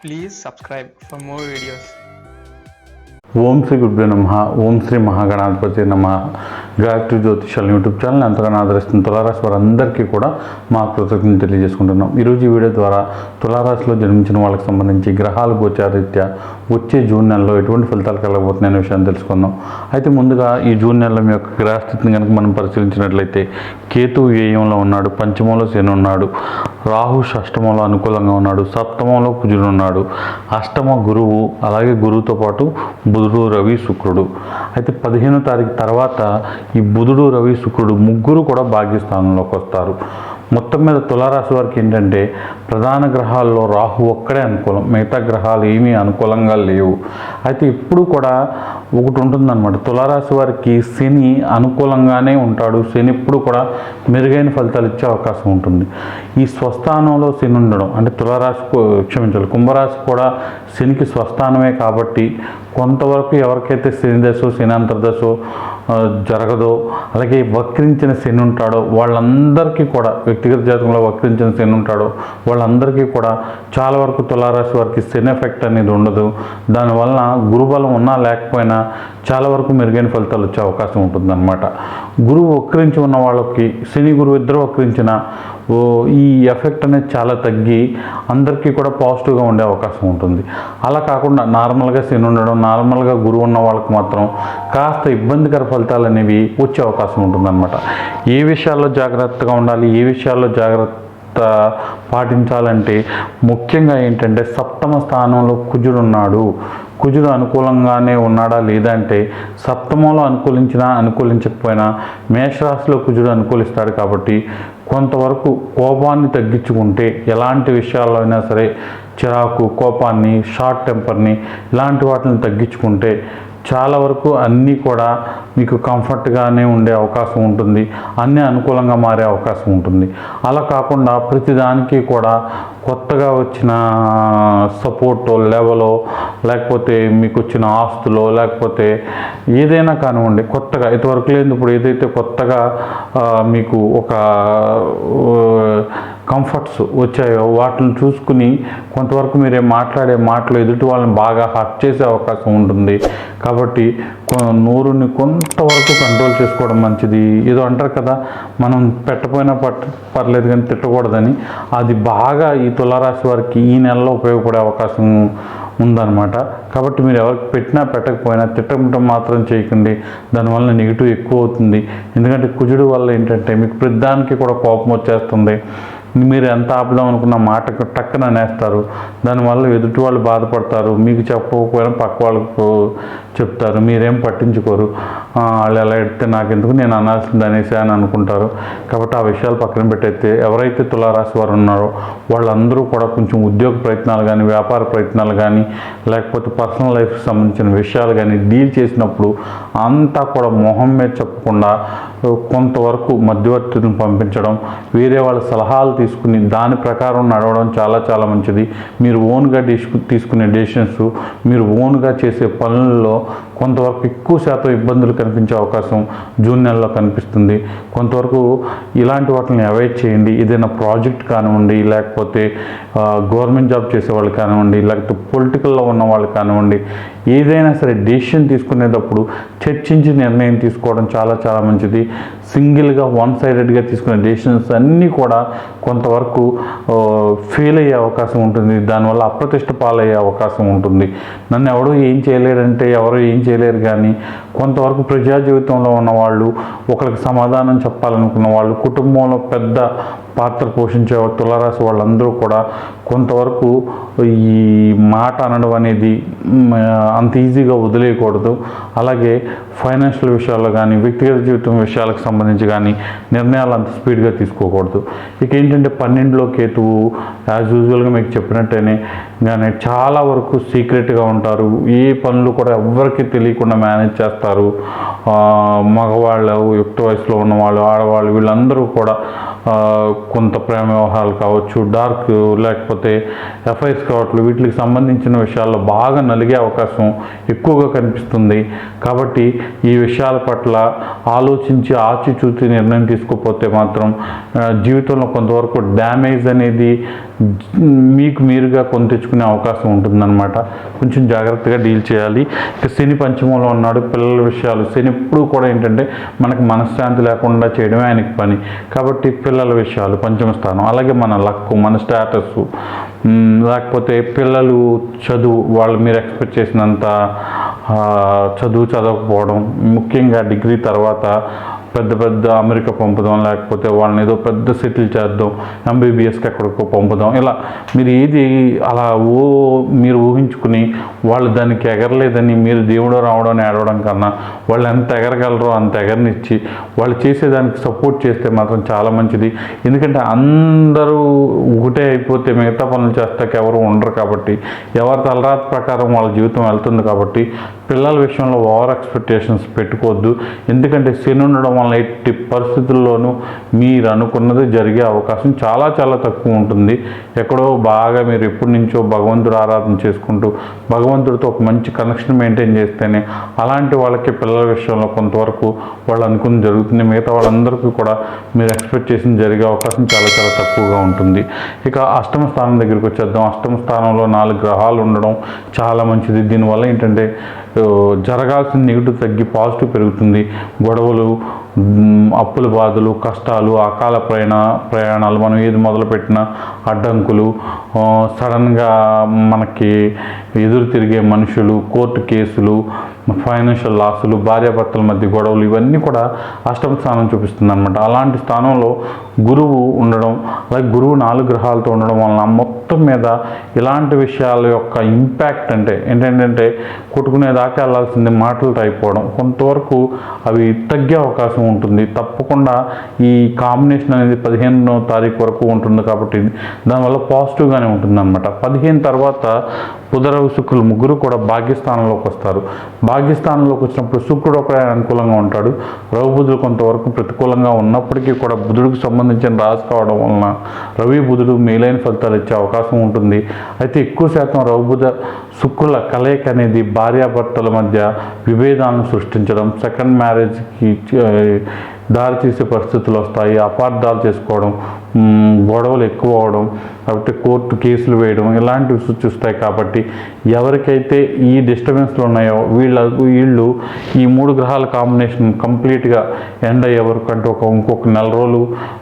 Please subscribe for more videos. ఓం శ్రీ గురుభ్యో నమ ఓం శ్రీ మహాగణాధిపతి నమ గాయత్రి జ్యోతిషాల యూట్యూబ్ ఛానల్ ఎంతగానో ఆదరిస్తున్న తులారాశి వారందరికీ కూడా మా కృతజ్ఞతలు తెలియజేసుకుంటున్నాం. ఈరోజు ఈ వీడియో ద్వారా తులారాశిలో జన్మించిన వాళ్ళకి సంబంధించి గ్రహాలు గోచారీత్యా వచ్చే జూన్ నెలలో ఎటువంటి ఫలితాలు కలగబోతున్నాయి అనే విషయాన్ని తెలుసుకుందాం. అయితే ముందుగా ఈ జూన్ నెలలో మీ యొక్క గ్రహస్థితిని కనుక మనం పరిశీలించినట్లయితే కేతు వ్యయంలో ఉన్నాడు పంచమంలో శని ఉన్నాడు రాహు షష్టమంలో అనుకూలంగా ఉన్నాడు సప్తమంలో కుజుడు ఉన్నాడు అష్టమ గురువు అలాగే గురువుతో పాటు బుధుడు రవి శుక్రుడు. అయితే పదిహేనో తారీఖు తర్వాత ఈ బుధుడు రవి శుక్రుడు ముగ్గురు కూడా భాగ్యస్థానంలోకి వస్తారు. మొత్తం మీద తులారాశి వారికి ఏంటంటే ప్రధాన గ్రహాల్లో రాహు ఒక్కడే అనుకూలం మిగతా గ్రహాలు ఏమీ అనుకూలంగా లేవు. అయితే ఇప్పుడు కూడా ఒకటి ఉంటుందన్నమాట. తులారాశి వారికి శని అనుకూలంగానే ఉంటాడు. శని ఇప్పుడు కూడా మెరుగైన ఫలితాలు ఇచ్చే అవకాశం ఉంటుంది. ఈ స్వస్థానంలో శని ఉండడం అంటే తులారాశి క్షమించాలి కుంభరాశి కూడా శనికి స్వస్థానమే కాబట్టి కొంతవరకు ఎవరికైతే శని దశో శని అంతర్దశో జరగదో అలాగే వక్రించిన శని ఉంటాడో వాళ్ళందరికీ కూడా వ్యక్తిగత జాతకంలో వక్రించిన శని ఉంటాడో వాళ్ళందరికీ కూడా చాలా వరకు తులారాశి వారికి శని ఎఫెక్ట్ అనేది ఉండదు. దానివలన గురుబలం ఉన్నా లేకపోయినా చాలా వరకు మెరుగైన ఫలితాలు వచ్చే అవకాశం ఉంటుందన్నమాట. గురువు వక్రించి ఉన్న వాళ్ళకి శని గురువు ఇద్దరు వక్రించిన ఈ ఎఫెక్ట్ అనేది చాలా తగ్గి అందరికీ కూడా పాజిటివ్గా ఉండే అవకాశం ఉంటుంది. అలా కాకుండా నార్మల్గా శని ఉండడం నార్మల్గా గురువు ఉన్న వాళ్ళకి మాత్రం కాస్త ఇబ్బందికర ఫలితాలు అనేవి వచ్చే అవకాశం ఉంటుందన్నమాట. ఏ విషయాల్లో జాగ్రత్తగా ఉండాలి ఏ విషయాల్లో జాగ్రత్త పాటించాలంటే ముఖ్యంగా ఏంటంటే సప్తమ స్థానంలో కుజుడు ఉన్నాడు. కుజుడు అనుకూలంగానే ఉన్నాడా లేదంటే సప్తమంలో అనుకూలించినా అనుకూలించకపోయినా మేషరాశిలో కుజుడు అనుకూలిస్తాడు కాబట్టి కొంతవరకు కోపాన్ని తగ్గించుకుంటే ఎలాంటి విషయాల్లో అయినా సరే చిరాకు కోపాన్ని షార్ట్ టెంపర్ని ఇలాంటి వాటిని తగ్గించుకుంటే చాలా వరకు అన్నీ కూడా మీకు కంఫర్ట్గానే ఉండే అవకాశం ఉంటుంది. అన్నీ అనుకూలంగా మారే అవకాశం ఉంటుంది. అలా కాకుండా ప్రతిదానికి కూడా కొత్తగా వచ్చిన సపోర్టో లెవెలో లేకపోతే మీకు వచ్చిన ఆస్తులో లేకపోతే ఏదైనా కానివ్వండి కొత్తగా ఇంతవరకు లేదు ఇప్పుడు ఏదైతే కొత్తగా మీకు ఒక కంఫర్ట్స్ వచ్చాయో వాటిని చూసుకుని కొంతవరకు మీరే మాట్లాడే మాటలు ఎదుటి వాళ్ళని బాగా హర్ట్ చేసే అవకాశం ఉంటుంది. కాబట్టి నోరుని కొంతవరకు కంట్రోల్ చేసుకోవడం మంచిది. ఏదో అంటారు కదా మనం పెట్టపోయినా పట్ పర్లేదు కానీ తిట్టకూడదని. అది బాగా ఈ తులారాశి వారికి ఈ నెలలో ఉపయోగపడే అవకాశం ఉందన్నమాట. కాబట్టి మీరు ఎవరికి పెట్టినా పెట్టకపోయినా తిట్టడం మాత్రం చేయకండి. దానివల్ల నెగిటివ్ ఎక్కువ అవుతుంది. ఎందుకంటే కుజుడు వల్ల ఏంటంటే మీకు ప్రతిదానికి కూడా కోపం వచ్చేస్తుంది. మీరు ఎంత ఆపుదాం అనుకున్న మాటకు టక్కన నేస్తారు దానివల్ల ఎదుటి వాళ్ళు బాధపడతారు. మీకు చెప్పకపోయినా పక్క వాళ్ళకు చెప్తారు. మీరేం పట్టించుకోరు. వాళ్ళు ఎలా ఎడితే నాకెందుకు? నేను అనాల్సింది అనేసి అని అనుకుంటారు. కాబట్టి ఆ విషయాలు పక్కన పెట్టయితే ఎవరైతే తులారాశి వారు ఉన్నారో వాళ్ళందరూ కూడా కొంచెం ఉద్యోగ ప్రయత్నాలు కానీ వ్యాపార ప్రయత్నాలు కానీ లేకపోతే పర్సనల్ లైఫ్కి సంబంధించిన విషయాలు కానీ డీల్ చేసినప్పుడు అంతా కూడా మొహం మీద చెప్పకుండా కొంతవరకు మధ్యవర్తులను పంపించడం వేరే వాళ్ళ సలహాలు తీసుకుని దాని ప్రకారం నడవడం చాలా చాలా మంచిది. మీరు ఓన్గా తీసుకునే డెసిషన్స్ మీరు ఓన్గా చేసే పనుల్లో 我 కొంతవరకు ఎక్కువ శాతం ఇబ్బందులు కనిపించే అవకాశం జూన్ నెలలో కనిపిస్తుంది. కొంతవరకు ఇలాంటి వాటిని అవాయిడ్ చేయండి. ఏదైనా ప్రాజెక్ట్ కానివ్వండి లేకపోతే గవర్నమెంట్ జాబ్ చేసే వాళ్ళు కానివ్వండి లేకపోతే పొలిటికల్లో ఉన్న వాళ్ళు కానివ్వండి ఏదైనా సరే డెసిషన్ తీసుకునేటప్పుడు చర్చించి నిర్ణయం తీసుకోవడం చాలా చాలా మంచిది. సింగిల్గా వన్ సైడెడ్గా తీసుకునే డెసిషన్స్ అన్నీ కూడా కొంతవరకు ఫెయిల్ అయ్యే అవకాశం ఉంటుంది. దానివల్ల అప్రతిష్ట పాలయ్యే అవకాశం ఉంటుంది. నన్ను ఎవడో ఏం చేయలేడంటే ఎవరో ఏం చేయలేరు కానీ కొంతవరకు ప్రజా జీవితంలో ఉన్న వాళ్ళు ఒకరికి సమాధానం చెప్పాలనుకున్న వాళ్ళు కుటుంబంలో పెద్ద పాత్ర పోషించే తులారాశి వాళ్ళందరూ కూడా కొంతవరకు ఈ మాట అనడం అనేది అంత ఈజీగా వదిలేయకూడదు. అలాగే ఫైనాన్షియల్ విషయాల్లో కానీ వ్యక్తిగత జీవితం విషయాలకు సంబంధించి కానీ నిర్ణయాలు అంత స్పీడ్గా తీసుకోకూడదు. ఇక ఏంటంటే పన్నెండులో కేతువు యాజ్ యూజువల్గా మీకు చెప్పినట్టేనే కానీ చాలా వరకు సీక్రెట్గా ఉంటారు. ఏ పనులు కూడా ఎవ్వరికీ తెలియకుండా మేనేజ్ చేస్తారు. చేస్తారు. మగవాళ్ళు యుక్త వయసులో ఉన్నవాళ్ళు ఆడవాళ్ళు వీళ్ళందరూ కూడా కొంత ప్రేమ వ్యవహారాలు కావచ్చు డార్క్ లేకపోతే ఎఫ్ఐఆర్స్ కావచ్చు వీటికి సంబంధించిన విషయాల్లో బాగా నలిగే అవకాశం ఎక్కువగా కనిపిస్తుంది. కాబట్టి ఈ విషయాల పట్ల ఆలోచించి ఆచిచూచి నిర్ణయం తీసుకోకపోతే మాత్రం జీవితంలో కొంతవరకు డ్యామేజ్ అనేది మీకు మీరుగా కొని తెచ్చుకునే అవకాశం ఉంటుందన్నమాట. కొంచెం జాగ్రత్తగా డీల్ చేయాలి. ఇక శని పంచమంలో ఉన్నాడు పిల్లల విషయాలు. శని ఎప్పుడు కూడా ఏంటంటే మనకు మనశ్శాంతి లేకుండా చేయడమే ఆయనకి పని. కాబట్టి పిల్లల విషయాలు పంచమ స్థానం అలాగే మన లక్కు మన స్టేటస్ లేకపోతే పిల్లలు చదువు వాళ్ళు మీరు ఎక్స్పెక్ట్ చేసినంత చదువు చదవకపోవడం ముఖ్యంగా డిగ్రీ తర్వాత పెద్ద పెద్ద అమెరికా పంపుదాం లేకపోతే వాళ్ళని ఏదో పెద్ద సెటిల్ చేద్దాం ఎంబీబీఎస్కి ఎక్కడికో పంపుదాం. ఇలా మీరు ఏది అలా ఓ మీరు ఊహించుకుని వాళ్ళు దానికి ఎగరలేదని మీరు దేవుడు రావడం ఏడవడం కన్నా వాళ్ళు ఎంత ఎగరగలరో అంత ఎగరనిచ్చి వాళ్ళు చేసేదానికి సపోర్ట్ చేస్తే మాత్రం చాలా మంచిది. ఎందుకంటే అందరూ ఒకటే అయిపోతే మిగతా పనులు చేస్తాక ఎవరు ఉండరు కాబట్టి ఎవరి తలరాత ప్రకారం వాళ్ళ జీవితం వెళ్తుంది కాబట్టి పిల్లల విషయంలో ఓవర్ ఎక్స్పెక్టేషన్స్ పెట్టుకోవద్దు. ఎందుకంటే శని ఉండడం వల్ల ఎట్టి పరిస్థితుల్లోనూ మీరు అనుకున్నది జరిగే అవకాశం చాలా చాలా తక్కువ ఉంటుంది. ఎక్కడో బాగా మీరు ఎప్పటి నుంచో భగవంతుడు ఆరాధన చేసుకుంటూ భగవంతుడితో ఒక మంచి కనెక్షన్ మెయింటైన్ చేస్తేనే అలాంటి వాళ్ళకి పిల్లల విషయంలో కొంతవరకు వాళ్ళు అనుకుని జరుగుతుంది. మిగతా వాళ్ళందరికీ కూడా మీరు ఎక్స్పెక్ట్ చేసిన జరిగే అవకాశం చాలా చాలా తక్కువగా ఉంటుంది. ఇక అష్టమ స్థానం దగ్గరికి వచ్చేద్దాం. అష్టమ స్థానంలో నాలుగు గ్రహాలు ఉండడం చాలా మంచిది. దీనివల్ల ఏంటంటే జరగాల్సిన నెగిటివ్ తగ్గి పాజిటివ్ పెరుగుతుంది. గొడవలు అప్పుల బాధలు కష్టాలు అకాల ప్రయాణ ప్రయాణాలు మనం ఏది మొదలుపెట్టినా అడ్డంకులు సడన్గా మనకి ఎదురు తిరిగే మనుషులు కోర్టు కేసులు ఫైనాన్షియల్ లాసులు భార్యాభర్తల మధ్య గొడవలు ఇవన్నీ కూడా అష్టమ స్థానం చూపిస్తుంది అనమాట అలాంటి స్థానంలో గురువు ఉండడం అలాగే గురువు నాలుగు గ్రహాలతో ఉండడం వలన మొత్తం మొత్తం మీద ఇలాంటి విషయాల యొక్క ఇంపాక్ట్ అంటే ఏంటంటే కొట్టుకునేదాకా వెళ్ళాల్సింది మాటలతో అయిపోవడం. కొంతవరకు అవి తగ్గే అవకాశం ఉంటుంది. తప్పకుండా ఈ కాంబినేషన్ అనేది పదిహేనో తారీఖు వరకు ఉంటుంది కాబట్టి దానివల్ల పాజిటివ్గానే ఉంటుందన్నమాట. పదిహేను తర్వాత బుధరవి శుక్రులు ముగ్గురు కూడా భాగ్యస్థానంలోకి వస్తారు. భాగ్యస్థానంలోకి వచ్చినప్పుడు శుక్రుడు ఒక అనుకూలంగా ఉంటాడు. రవి బుధుడు కొంతవరకు ప్రతికూలంగా ఉన్నప్పటికీ కూడా బుధుడికి సంబంధించిన రాజు కావడం వలన రవి బుధుడు మేలైన ఫలితాలు ఇచ్చే అవకాశం ఉంటుంది. అయితే ఎక్కువ శాతం రౌబుద శుక్రుల కలయిక అనేది భార్యాభర్తల మధ్య విభేదాలను సృష్టించడం సెకండ్ మ్యారేజ్కి దారితీసే పరిస్థితులు వస్తాయి. అపార్థాలు చేసుకోవడం గొడవలు ఎక్కువ అవడం కాబట్టి కోర్టు కేసులు వేయడం ఇలాంటివి సూచిస్తాయి కాబట్టి ఎవరికైతే ఈ డిస్టర్బెన్స్లు ఉన్నాయో వీళ్ళ వీళ్ళు ఈ మూడు గ్రహాల కాంబినేషన్ కంప్లీట్గా ఎండ్ అయ్యే వరకు అంటే ఒక ఇంకొక నెల రోజులు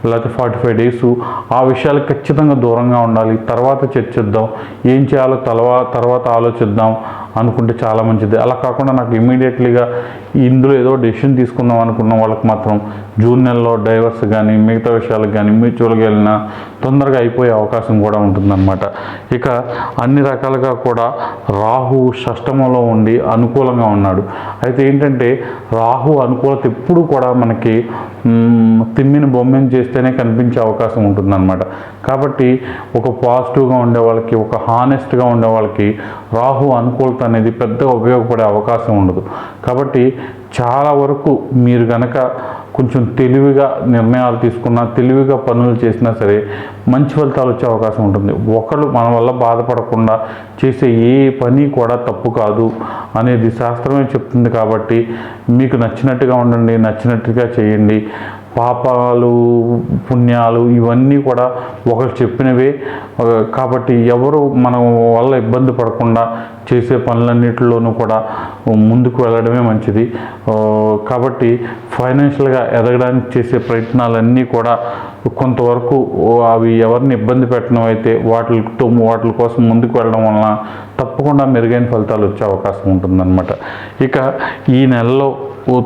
లేకపోతే ఫార్టీ ఫైవ్ డేస్ ఆ విషయాలు ఖచ్చితంగా దూరంగా ఉండాలి. తర్వాత చర్చిద్దాం. ఏం చేయాలో తలవా తర్వాత ఆలోచిద్దాం అనుకుంటే చాలా మంచిది. అలా కాకుండా నాకు ఇమీడియట్లీగా ఇందులో ఏదో డెసిషన్ తీసుకుందాం అనుకున్న వాళ్ళకి మాత్రం జూన్ నెలలో డైవర్స్ కానీ మిగతా విషయాలకు కానీ మ్యూచువల్గా వెళ్ళినా తొందరగా అయిపోయే అవకాశం కూడా ఉంటుందన్నమాట. ఇక అన్ని రకాలుగా కూడా రాహు షష్టమంలో ఉండి అనుకూలంగా ఉన్నాడు. అయితే ఏంటంటే రాహు అనుకూలత ఎప్పుడు కూడా మనకి తిమ్మిని తిమ్మిన బొమ్మని చేస్తేనే కనిపించే అవకాశం ఉంటుందన్నమాట. కాబట్టి ఒక పాజిటివ్గా ఉండే వాళ్ళకి ఒక హానెస్ట్గా ఉండే వాళ్ళకి రాహు అనుకూలత అనేది పెద్దగా ఉపయోగపడే అవకాశం ఉండదు. కాబట్టి చాలా వరకు మీరు గనక కొంచెం తెలివిగా నిర్ణయాలు తీసుకున్నా తెలివిగా పనులు చేసినా సరే మంచి ఫలితాలు వచ్చే అవకాశం ఉంటుంది. ఒకళ్ళు మన వల్ల బాధపడకుండా చేసే ఏ పని కూడా తప్పు కాదు అనేది శాస్త్రమే చెప్తుంది కాబట్టి మీకు నచ్చినట్టుగా ఉండండి నచ్చినట్టుగా చేయండి. పాపాలు పుణ్యాలు ఇవన్నీ కూడా ఒకరు చెప్పినవే. కాబట్టి ఎవరు మనం వల్ల ఇబ్బంది పడకుండా చేసే పనులన్నిటిలోనూ కూడా ముందుకు వెళ్ళడమే మంచిది. కాబట్టి ఫైనాన్షియల్గా ఎదగడానికి చేసే ప్రయత్నాలన్నీ కూడా కొంతవరకు అవి ఎవరిని ఇబ్బంది పెట్టడం అయితే వాటితో వాటి కోసం ముందుకు వెళ్ళడం వలన తప్పకుండా మెరుగైన ఫలితాలు వచ్చే అవకాశం ఉంటుందన్నమాట. ఇక ఈ నెలలో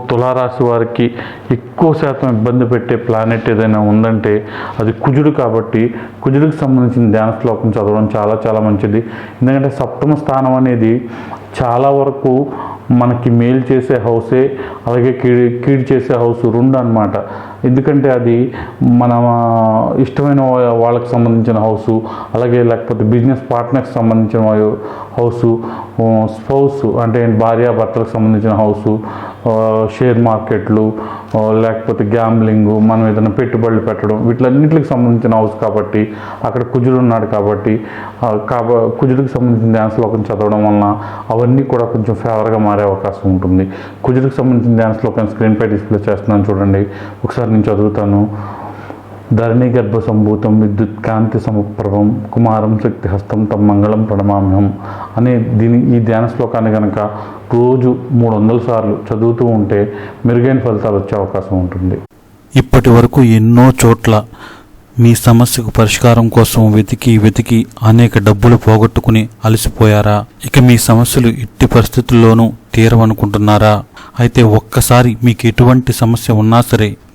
తులారాశి వారికి ఎక్కువ శాతం ఇబ్బంది పెట్టే ప్లానెట్ ఏదైనా ఉందంటే అది కుజుడు కాబట్టి కుజుడికి సంబంధించిన ధ్యాన శ్లోకం చదవడం చాలా చాలా మంచిది. ఎందుకంటే సప్తమ స్థానం అనేది చాలా వరకు మనకి మేలు చేసే హౌసే అలాగే కీడి కీడు చేసే హౌస్ రెండు అనమాట ఎందుకంటే అది మన ఇష్టమైన వాళ్ళకి సంబంధించిన హౌసు అలాగే లేకపోతే బిజినెస్ పార్ట్నర్కి సంబంధించిన హౌసు స్పౌస్ అంటే భార్య భర్తలకు సంబంధించిన హౌసు షేర్ మార్కెట్లు లేకపోతే గ్యాంబ్లింగ్ మనం ఏదైనా పెట్టుబడులు పెట్టడం వీటిలన్నింటికి సంబంధించిన హౌస్ కాబట్టి అక్కడ కుజుడు ఉన్నాడు కాబట్టి కాబ కుజుడికి సంబంధించిన డ్యాన్స్ లోకం చదవడం వలన అవన్నీ కూడా కొంచెం ఫేవర్గా మారే అవకాశం ఉంటుంది. కుజుడికి సంబంధించిన డ్యాన్స్ స్క్రీన్ స్క్రీన్పై డిస్ప్లే చేస్తున్నాను చూడండి. ఒకసారి నేను చదువుతాను. ధరణి గర్భ సంభూతం విద్యుత్ కాంతి సమప్రభం కుమారం శక్తి హస్తం తమ మంగళం ప్రణమామ్యం అనే దీని ఈ ధ్యాన శ్లోకాన్ని కనుక రోజు మూడు వందల సార్లు చదువుతూ ఉంటే మెరుగైన ఫలితాలు వచ్చే అవకాశం ఉంటుంది. ఇప్పటి వరకు ఎన్నో చోట్ల మీ సమస్యకు పరిష్కారం కోసం వెతికి వెతికి అనేక డబ్బులు పోగొట్టుకుని అలసిపోయారా? ఇక మీ సమస్యలు ఎట్టి పరిస్థితుల్లోనూ తీరవనుకుంటున్నారా? అయితే ఒక్కసారి మీకు ఎటువంటి సమస్య ఉన్నా సరే